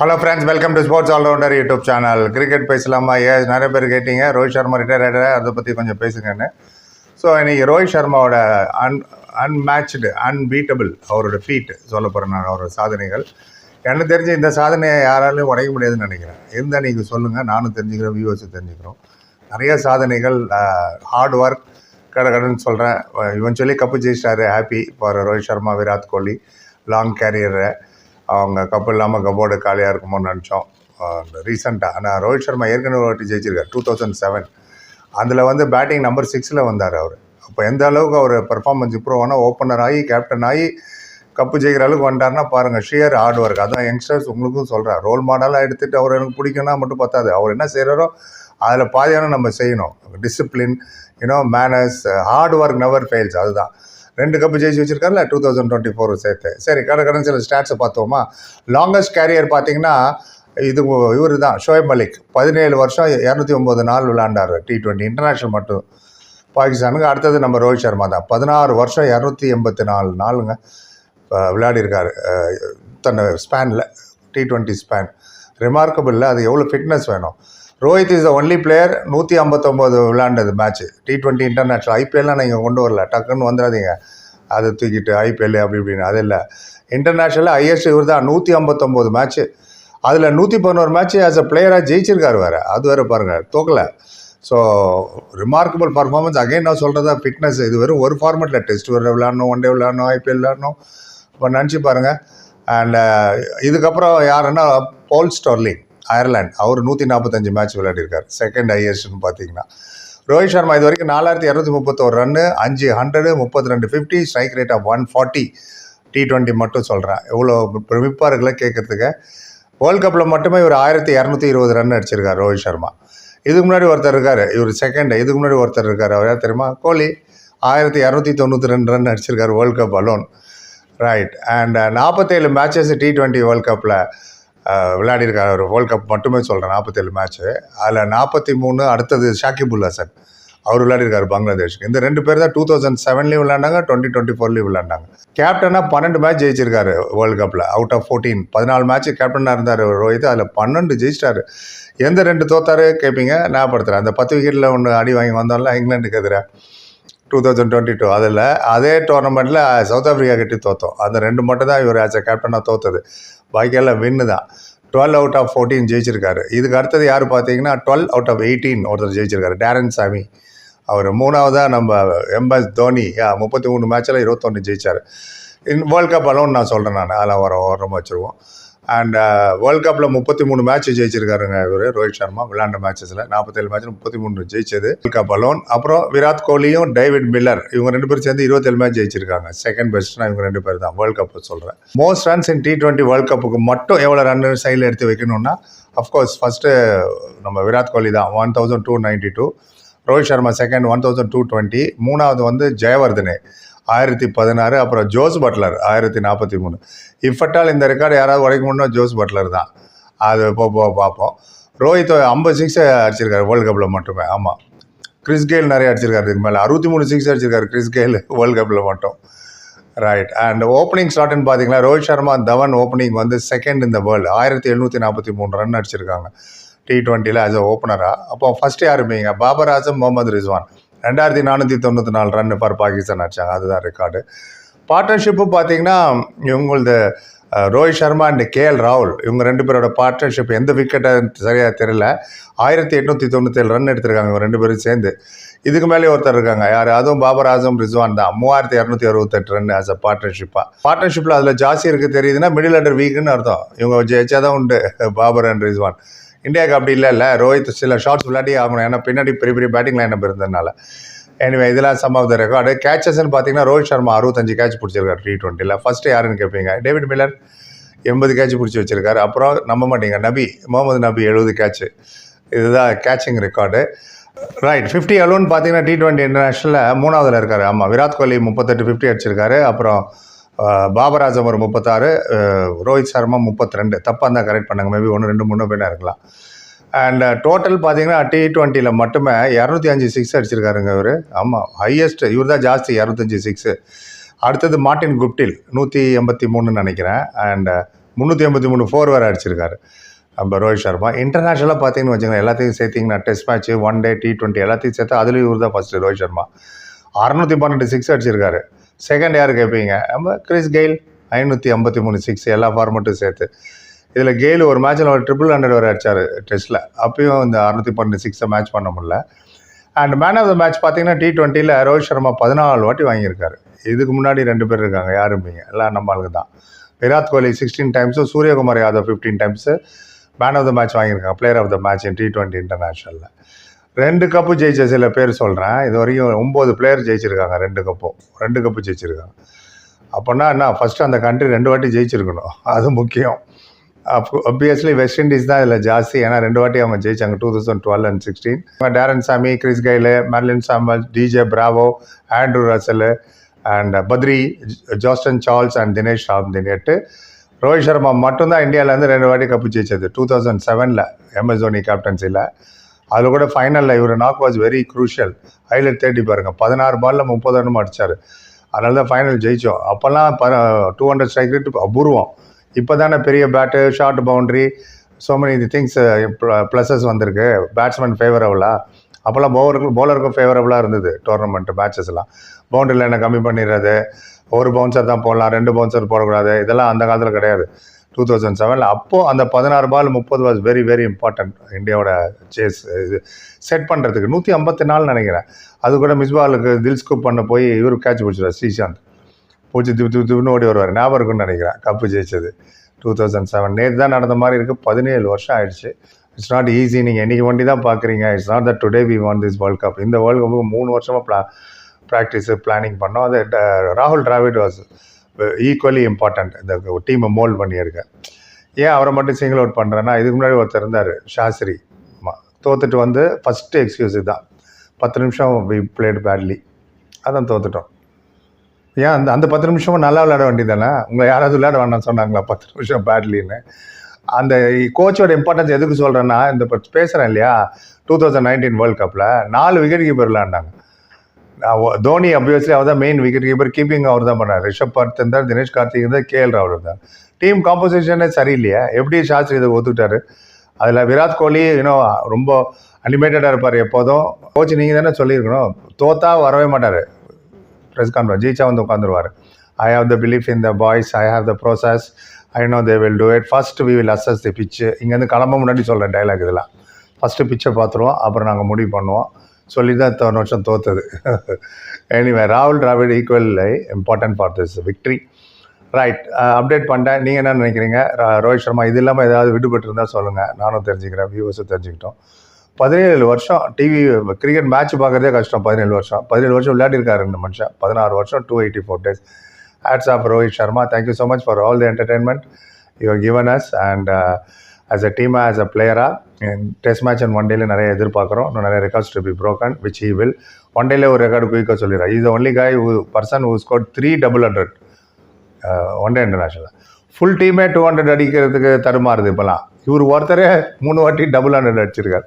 Hello friends welcome to sports allrounder YouTube channel cricket பேசலாமா? ஏ நிறைய பேர் கேட்டீங்க. ரோஹித் சர்மா ரிட்டையர் ஆகிட்டார் அதை பற்றி கொஞ்சம் பேசுங்கன்னு. ஸோ இன்றைக்கி ரோஹித் சர்மாவோட அன் அன்மேட்ச்டு அன்பீட்டபிள் அவரோட ஃபீட் சொல்ல போகிறேன் நான் அவரோட சாதனைகள். எனக்கு தெரிஞ்சு இந்த சாதனையை யாராலையும் உடைக்க முடியாதுன்னு நினைக்கிறேன். இருந்தால் நீங்கள் சொல்லுங்கள் நானும் தெரிஞ்சுக்கிறேன் வியூவர்ஸும் தெரிஞ்சுக்கிறோம். நிறைய சாதனைகள் ஹார்ட் ஒர்க் கடை கடன் சொல்கிறேன் இவன் சொல்லி cup ஜெயிச்சிட்டாரு happy for Rohit Sharma Virat Kohli long கேரியரை அவங்க கப்பு இல்லாமல் கப்போர்டு காலியாக இருக்குமோன்னு நினச்சோம். ரீசெண்டாக ஆனால் ரோஹித் சர்மா ஏற்கனவே ஒரு வாட்டி ஜெயிச்சிருக்கார் டூ தௌசண்ட் செவன் அதில் வந்து பேட்டிங் நம்பர் சிக்ஸில் வந்தார் அவர். அப்போ எந்த அளவுக்கு அவர் பெர்ஃபார்மன்ஸ் இம்ப்ரூவ் ஆனால் ஓப்பனர் ஆகி கேப்டன் ஆகி கப்பு ஜெயிக்கிற அளவுக்கு வந்துட்டாருன்னா பாருங்கள் ஷியர் ஹார்ட் ஒர்க் அதான் யங்ஸ்டர்ஸ் உங்களுக்கும் சொல்கிறேன் ரோல் மாடலாக எடுத்துகிட்டு அவர் எனக்கு பிடிக்கும்னா மட்டும் பத்தாது. அவர் என்ன செய்கிறாரோ அதில் பாதியான நம்ம செய்யணும். Discipline you know manners hard work never fails அதுதான். ரெண்டு கப்பு ஜெயிச்சு வச்சுருக்காருல டூ தௌசண்ட் டுவெண்ட்டி ஃபோர் சேர்த்து. சரி கடை கடன் சில ஸ்டாட்ஸை பார்த்தோமா லாங்கஸ்ட் கேரியர் பார்த்தீங்கன்னா இது இவர் தான் ஷோயப் மலிக் பதினேழு வருஷம் இரநூத்தி ஒம்பது நாள் விளாண்டார் டி டுவெண்ட்டி இன்டர்நேஷ்னல் மட்டும். பாகிஸ்தானுக்கு அடுத்தது நம்ம ரோஹித் சர்மா தான். பதினாறு வருஷம் இரநூத்தி எண்பத்தி நாலு நாளுங்க அஹ் விளையாடிருக்காரு. தன்னை ஸ்பேனில் டி டுவெண்ட்டி ஸ்பேன் ரிமார்க்கபிளில் அது எவ்வளோ ஃபிட்னஸ் வேணும்? Rohit is the only player நூற்றி ஐம்பத்தொம்போது விளாண்டது மேட்ச் டி டுவெண்ட்டி இன்டர்நேஷ்னல் ஐபிஎல்லாம் நீங்கள் கொண்டு வரல. டக்குன்னு வந்துடாதீங்க அதை தூக்கிட்டு ஐபிஎல் அப்படி இப்படின்னு. அது இல்லை. இன்டர்நேஷ்னலில் ஹையஸ்ட் இவர் தான் நூற்றி ஐம்பத்தொம்போது மேட்ச்சு அதில் நூற்றி பதினோரு மேட்ச் ஆஸ் அ பிளேயராக ஜெயிச்சிருக்காரு வேறு. அது வேறு பாருங்கள் தோக்கலை. ஸோ ரிமார்க்கபிள் பர்ஃபார்மன்ஸ் அகைன் நான் சொல்கிறதா ஃபிட்னஸ் இது வெறும் ஒரு ஃபார்மெட்டில் டெஸ்ட் வேறு விளாடணும் ஒன் டே விளாடணும் ஐபிஎல் விளாடணும் இப்போ நினச்சி பாருங்கள் அண்ட் இதுக்கப்புறம் யாருன்னா போல் ஸ்டோர்லிங் அயர்லாண்ட் அவர் நூற்றி நாற்பத்தஞ்சு மேட்ச் விளையாடிருக்கார் செகண்ட் ஹையஸ்ட்னு பார்த்தீங்கன்னா ரோஹித் சர்மா இது வரைக்கும் நாலாயிரத்தி இரநூத்தி முப்பத்தோரு ரன்னு அஞ்சு ஹண்ட்ரடு முப்பத்தி ரெண்டு fifty strike rate of one forty T twenty மட்டும் சொல்கிறேன் எவ்வளோ பிரமிப்பாக இருக்குல்ல கேட்குறதுக்கு வேர்ல்ட் கப்பில் மட்டுமே இவர் ஆயிரத்தி இரநூத்தி இருபது ரன் அடிச்சிருக்கார் ரோஹித் சர்மா. இதுக்கு முன்னாடி ஒருத்தர் இருக்கார். இவர் செகண்ட் இதுக்கு முன்னாடி ஒருத்தர் இருக்கார். அவர் யார் தெரியுமா? கோலி. ஆயிரத்தி இரநூத்தி தொண்ணூற்றி ரெண்டு run அடிச்சிருக்கார் world cup alone right and நாற்பத்தேழு மேட்சஸ் டி டுவெண்ட்டி வேர்ல்ட் கப்பில் விளையாடியிருக்காரு அவர் வேர்ல்ட் கப் மட்டுமே சொல்கிறேன் நாற்பத்தேழு மேட்ச்சு அதில் நாற்பத்தி மூணு அடுத்தது ஷாக்கிபுல் ஹசன் அவர் விளையாடிருக்காரு பங்களாதேஷ்க்கு. இந்த ரெண்டு பேர் தான் டூ தௌசண்ட் செவன்லேயும் விளையாண்டாங்க டுவெண்ட்டி டுவெண்ட்டி ஃபோர்லேயும் விளையாண்டாங்க கேப்டனாக பன்னெண்டு மேட்ச் ஜெயிச்சிருக்காரு வேர்ல்டு கப்பில் அவுட் ஆஃப் ஃபோர்டீன் பதினாலு மேட்ச் கேப்டனாக இருந்தார் ரோஹித் அதில் பன்னெண்டு ஜெயிச்சிட்டாரு. எந்த ரெண்டு தோத்தாரு கேட்பீங்க ஞாபகப்படுத்துகிறேன் அந்த பத்து விக்கெட்டில் ஒன்று அடி வாங்கி வந்தோம்ல இங்கிலாந்துக்கு எதிராக டூ தௌசண்ட் டுவெண்ட்டி டூ அதில் அதே டோர்னமெண்ட்டில் சவுத் ஆஃப்ரிக்கா கிட்டே தோற்றோம் அந்த ரெண்டு மட்டும் தான் இவர் ஆஸ் அ கேப்டனாக தோற்றுது பாக்கியெல்லாம் வின்னு தான். டுவெல் அவுட் ஆஃப் ஃபோர்டீன் ஜெயிச்சிருக்காரு. இதுக்கு அடுத்தது யார் பார்த்தீங்கன்னா டுவெல் அவுட் ஆஃப் எயிட்டீன் ஒருத்தர் ஜெயிச்சிருக்காரு. டேரன் சாமி அவர் மூணாவதாக நம்ம எம்எஸ் தோனி முப்பத்தி மூணு மேட்ச்சில் இருபத்தொன்று ஜெயிச்சார். இன் வேர்ல்ட் கப் அளவுன்னு நான் சொல்கிறேன் நான். அதில் வர ஓரமாக வச்சுருவோம். அண்ட் வேர்ல்ட் கப்பில் முப்பத்தி மூணு மேட்ச் ஜெயிச்சிருக்காருங்க இவர் ரோஹித் சர்மா. விளையாண்ட மேட்சஸில் நாற்பத்தேழு மேட்ச் முப்பத்தி மூணு ஜெயிச்சது. வேர்ல்ட் கப் அலோன் அப்புறம் விராட் கோலியும் டேவிட் மில்லர் இவங்க ரெண்டு பேரும் சேர்ந்து இருபத்தேழு மேட்ச் ஜெயிச்சிருக்காங்க. செகண்ட் பெஸ்ட்னா இவங்க ரெண்டு பேர் தான் வேர்ல்ட் கப் சொல்கிறேன் most runs in T twenty world கப்புக்கு மட்டும் எவ்வளோ ரன் சைடில் எடுத்து வைக்கணும்னா அஃப்கோர்ஸ் ஃபஸ்ட்டு uh, நம்ம விராட் கோலி தான். One thousand two ninety two Rohit Sharma second one thousand two twenty மூணாவது வந்து ஜெயவர்தனே. ஆயிரத்தி பதினாறு அப்புறம் ஜோஸ் பட்லர் ஆயிரத்தி நாற்பத்தி மூணு. இஃபட்டால் இந்த ரெக்கார்டு யாராவது உடைக்க உடைக்கணும்னா ஜோஸ் பட்லர் தான். அது போ போக பார்ப்போம். ரோஹித் ஐம்பது சிக்ஸ் அடிச்சிருக்காரு வேர்ல்டு கப்பில் மட்டுமே. ஆமாம் கிறிஸ் கெயில் நிறைய அடிச்சிருக்காரு இதுக்கு மேலே. அறுபத்தி மூணு சிக்ஸ் அடிச்சிருக்காரு கிறிஸ் கெயில் வேர்ல்டு கப்பில் மட்டும். ரைட் அண்ட் ஓப்பனிங் ஸ்லாட்னு பார்த்தீங்கன்னா ரோஹித் சர்மா தவன் ஓப்பனிங் வந்து செகண்ட் இந்த வேர்ல்டு ஆயிரத்தி எழுநூற்றி நாற்பத்தி மூணு ரன் அடிச்சிருக்காங்க. டி ட்வெண்ட்டியில் ஆஸ் அ ஓப்பனராக அப்போ ஃபஸ்ட்டு யார் இருப்பீங்க பாபர் ஆசம் முகமது ரிஸ்வான். ரெண்டாயிரத்தி நானூற்றி தொண்ணூற்றி நாலு ரன் ஃபார் பாகிஸ்தான் அடிச்சாங்க அதுதான் ரெக்கார்டு பார்ட்னர்ஷிப்பு பார்த்தீங்கன்னா இவங்களது ரோஹித் சர்மா அண்ட் கேஎல் ராகுல் இவங்க ரெண்டு பேரோட பார்ட்னர்ஷிப் எந்த விக்கெட்டை சரியாக தெரியல. ஆயிரத்தி எட்நூற்றி தொண்ணூத்தேழு ரன் எடுத்திருக்காங்க இவங்க ரெண்டு பேரும் சேர்ந்து. இதுக்கு மேலே ஒருத்தர் இருக்காங்க யார்? அதுவும் பாபர் ஆசம் ரிஸ்வான் தான். மூவாயிரத்தி இரநூத்தி அறுபத்தெட்டு ரன் ஆஸ் அ பார்ட்னர்ஷிப்பாக பார்ட்னர்ஷிப்பில் அதில் ஜாஸ்தி இருக்குது தெரியுதுன்னா மிடில் அண்டர் வீக்குன்னு அர்த்தம். இவங்க ஜெயிச்சா தான் உண்டு பாபர் அண்ட் ரிஸ்வான். இந்தியாவுக்கு அப்படி இல்லை இல்லை ரோஹித் சில ஷார்ட்ஸ் விளையாடி ஆகணும். ஏன்னா பின்னாடி பெரிய பெரிய பேட்டிங் லைன் இருந்ததுனால. எனவே இதெல்லாம் சம் ஆஃப் த ரெக்கார்டு கேச்சஸ்ன்னு பார்த்தீங்கன்னா ரோஹித் சர்மா அறுபத்தஞ்சு கேட்ச் பிடிச்சிருக்காரு டி டுவெண்ட்டியில் ஃபஸ்ட்டு யாருன்னு கேட்பீங்க டேவிட் மில்லர் எண்பது கேட்ச் பிடிச்சி வச்சிருக்காரு. அப்புறம் நம்ப மாட்டீங்க. நபி முகமது நபி எழுபது கேட்ச் இதுதான் catching record right fifty alone பார்த்தீங்கன்னா டி டுவெண்ட்டி இன்டர்நேஷனலில் மூணாவதில் இருக்காரு. ஆமாம் விராட் கோலி முப்பத்தெட்டு ஃபிஃப்டி அடிச்சிருக்காரு. அப்புறம் பாபராஜம் ஒரு முப்பத்தாறு ரோஹித் சர்மா முப்பத்தி ரெண்டு தப்பாக இருந்தால் கரெக்ட் பண்ணுங்க. மேபி ஒன்று ரெண்டு மூணு பேனா இருக்கலாம். அண்ட் டோட்டல் uh, பார்த்தீங்கன்னா டி டுவெண்ட்டியில் மட்டுமே இரநூத்தி அஞ்சு சிக்ஸ் அடிச்சிருக்காருங்க இவர். ஆமாம் ஹையஸ்ட் இவர் தான் ஜாஸ்தி இரநூத்தஞ்சு சிக்ஸு அடுத்தது மார்ட்டின் குப்டில் நூற்றி எண்பத்தி மூணுன்னு நினைக்கிறேன். அண்ட் uh, முந்நூற்றி எண்பத்தி மூணு ஃபோர் வேறு அடிச்சிருக்காரு. நம்ம ரோஹித் சர்மா. இன்டர்நேஷனலாக பார்த்தீங்கன்னு வச்சுக்கோங்க எல்லாத்தையும் சேர்த்திங்கன்னா test match one day T twenty எல்லாத்தையும் சேர்த்து அதுலேயும் இவர் தான் ஃபஸ்ட்டு ரோஹித் சர்மா. அறநூற்றி பன்னெண்டு சிக்ஸ் அடிச்சிருக்காரு. செகண்ட் யார் கேட்பீங்க நம்ம கிறிஸ் கெயில் ஐநூற்றி ஐம்பத்தி மூணு சிக்ஸ் எல்லா ஃபார்மெட்டும் சேர்த்து. இதில் கெயில் ஒரு மேட்ச்சில் ஒரு ட்ரிபிள் ஹண்ட்ரட் வரை அடிச்சார் டெஸ்ட்டில் அப்பயும் இந்த அறுநூற்றி பன்னெண்டு சிக்ஸை மேட்ச் பண்ண முடியல. And man of the match பார்த்தீங்கன்னா டி டுவெண்ட்டியில் ரோஹித் சர்மா பதினாலு வாட்டி வாங்கியிருக்காரு. இதுக்கு முன்னாடி ரெண்டு பேர் இருக்காங்க யாரும்பீங்க எல்லாம் நம்ம தான். Virat Kohli sixteen டைம்ஸும் Suryakumar Yadav fifteen times man of the match வாங்கியிருக்காங்க player of the match in T twenty இன்டர்நேஷனலில் ரெண்டு கப்பு ஜெயிச்ச சில பேர் சொல்கிறேன் இது வரைக்கும் ஒம்பது பிளேயர் ஜெயிச்சிருக்காங்க ரெண்டு கப்பும் ரெண்டு கப்பு ஜெயிச்சிருக்காங்க. அப்போனா என்ன ஃபஸ்ட்டு அந்த கண்ட்ரி ரெண்டு வாட்டி ஜெயிச்சிருக்கணும். அது முக்கியம். அப்போ obviously வெஸ்ட் இண்டீஸ் தான் இதில் ஜாஸ்தி. ஏன்னா ரெண்டு வாட்டி அவங்க ஜெயிச்சாங்க two thousand twelve and sixteen Darren Sammy Chris Gayle Marlon Samuels DJ Bravo Andre Russell and Badree Johnson Charles and Dinesh Ramdin எட்டு. ரோஹித் சர்மா மட்டும்தான் இந்தியாவிலேருந்து ரெண்டு வாட்டி கப்பு ஜெயிச்சது. டூ தௌசண்ட் செவனில் எம்எஸ் தோனி கேப்டன்சியில் அதில் கூட ஃபைனலில் இவர் knock was very crucial highlight தேடி பாருங்க. பதினாறு பாலில் முப்பது ரன் அடித்தார் அதனால தான் ஃபைனல் ஜெயித்தோம் அப்போல்லாம் ப டூ ஹண்ட்ரட் ஸ்ட்ரைக் ரேட் அபூர்வம். இப்போ தானே பெரிய bat short boundary so many things pluses வந்திருக்கு. பேட்ஸ்மேன் ஃபேவரபுளாக அப்போல்லாம் பவுலருக்கும் பவுலருக்கும் ஃபேவரபுளாக இருந்தது டோர்னமெண்ட் மேட்சஸ்லாம் பவுண்டரியில் என்ன கம்மி பண்ணிடுறது. ஒரு பவுன்சர் தான் போடலாம் ரெண்டு பவுன்சர் போடக்கூடாது. இதெல்லாம் அந்த காலத்தில் கிடையாது. டூ தௌசண்ட் செவனில் அப்போது அந்த பதினாறு பால் முப்பது வாஸ் வெரி வெரி இம்பார்ட்டன்ட் இந்தியாவோட சேஸ் இது செட் பண்ணுறதுக்கு நூற்றி ஐம்பத்தி நாலு நினைக்கிறேன். அது கூட மிஸ்பாலுக்கு தில் ஸ்கூப் பண்ண போய் இவர் கேட்ச் பிடிச்சிருவார் ஸ்ரீசாந்த் பூச்சி திப்பு திப்பு திப்புன்னு ஓடி வருவார். ஞாபகம் இருக்குன்னு நினைக்கிறேன் கப்பு ஜெயிச்சது. டூ தௌசண்ட் செவன் நேற்று தான் நடந்த மாதிரி இருக்குது பதினேழு வருஷம் ஆயிடுச்சு. இட்ஸ் நாட் ஈஸி நீங்கள் என்றைக்கு வண்டி தான் பார்க்குறீங்க. It's not that today we won this world cup இந்த வேர்ல்டு கப்புக்கு மூணு வருஷமாக ப்ளா ப்ராக்டிஸு பிளானிங் பண்ணோம். அது ராகுல் டிராவிட் வாஸ் ஈக்குவலி இம்பார்ட்டண்ட் இந்த டீமை மோல்ட் பண்ணியிருக்க. ஏன் அவரை மட்டும் சிங்கிள் அவுட் பண்ணுறேன்னா இதுக்கு முன்னாடி ஒருத்தர் இருந்தார் ஷாஸ்திரி தோத்துட்டு வந்து ஃபஸ்ட்டு எக்ஸ்கியூஸ் தான் பத்து நிமிஷம் வி பிளேட் பேட்லி அதான் தோத்துட்டோம். ஏன் அந்த அந்த பத்து நிமிஷமும் நல்லா விளையாட வேண்டியதானே உங்களை யாராவது விளையாட வேண்டாம்னு சொன்னாங்களா பத்து நிமிஷம் பேட்லின்னு அந்த கோச்சோட இம்பார்ட்டன்ஸ் எதுக்கு சொல்கிறேன்னா இந்த பேசுகிறேன் இல்லையா? டூ தௌசண்ட் நைன்டீன் வேர்ல்ட் கப்பில் நாலு விக்கெட் கீப்பர் விளையாண்டாங்க. தோனி அப்வியஸ்லி அவர் தான் மெயின் விக்கெட் கீப்பர் கீப்பிங் அவர் தான் பண்ணார். ரிஷப் பந்த் இருந்தார் தினேஷ் கார்த்திக் இருந்தார் கேஎல் ராகுல் இருந்தார். டீம் காம்போசிஷனே சரியில்லையா. எப்படி சாஸ்திரி இதை ஒத்துக்கிட்டாரு? அதில் விராட் கோலி இன்னும் ரொம்ப அனிமேட்டடாக இருப்பார் எப்போதும். கோச் நீங்கள் தானே சொல்லியிருக்கணும். தோத்தா வரவே மாட்டார். ப்ரெஸ் கான்ஃபரன்ஸ் ஜீச்சா வந்து உட்காந்துருவார் I have the belief in the boys I have the process I know they will do it first we will assess the pitch இங்கேருந்து கிளம்ப முன்னாடி சொல்கிறேன் டைலாக் இதெல்லாம். ஃபஸ்ட்டு பிச்சை பார்த்துருவோம். அப்புறம் நாங்கள் முடிவு பண்ணுவோம். சொல்லி தான் இத்தனை வருஷம் தோத்தது. எனிவே ராகுல் Dravid equal important for this victory right update பண்ணிட்டேன் நீங்கள் என்ன நினைக்கிறீங்க? ரோஹித் சர்மா இது இல்லாமல் ஏதாவது விடுபட்டு இருந்தால் சொல்லுங்கள் நானும் தெரிஞ்சுக்கிறேன் வியூவர்ஸும் தெரிஞ்சுக்கிட்டோம். பதினேழு வருஷம் டிவி கிரிக்கெட் மேட்ச் பார்க்குறதே கஷ்டம் பதினேழு வருஷம். பதினேழு வருஷம் விளையாடிருக்காரு இந்த மனுஷன். பதினாறு வருஷம் two eighty four days hats off Rohit Sharma thank you so much for all the entertainment you given us and as a டீமாக ஆஸ் அ பிளேயராக டெஸ்ட் மேட்ச் அண்ட் ஒன் டேல நிறைய எதிர்பார்க்குறோம். இன்னும் நிறைய records to be broken which he will one டேல ஒரு record குயிக்காக சொல்லிடுறேன் is only guy who person who scored three double hundred one day international full டீமே டூ ஹண்ட்ரட் அடிக்கிறதுக்கு தருமாறுது இப்போலாம் இவர் ஒருத்தரே மூணு வாட்டி டபுள் ஹண்ட்ரட் அடிச்சிருக்கார்.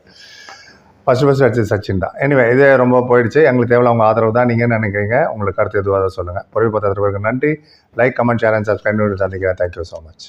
ஃபஸ்ட்டு ஃபஸ்ட்டு அடிச்சது சச்சின் தான். எனிவே இதே ரொம்ப போயிடுச்சு. எங்களுக்கு தேவையில்ல உங்கள் ஆதரவு தான். நீங்கள் நினைக்கிறீங்க? உங்களுக்கு கருத்து எதுவாக சொல்லுங்கள் பொறுப்பு பத்திரத்துக்கு நன்றி. Like comment share and subscribe சந்திக்கிறேன். Thank you so much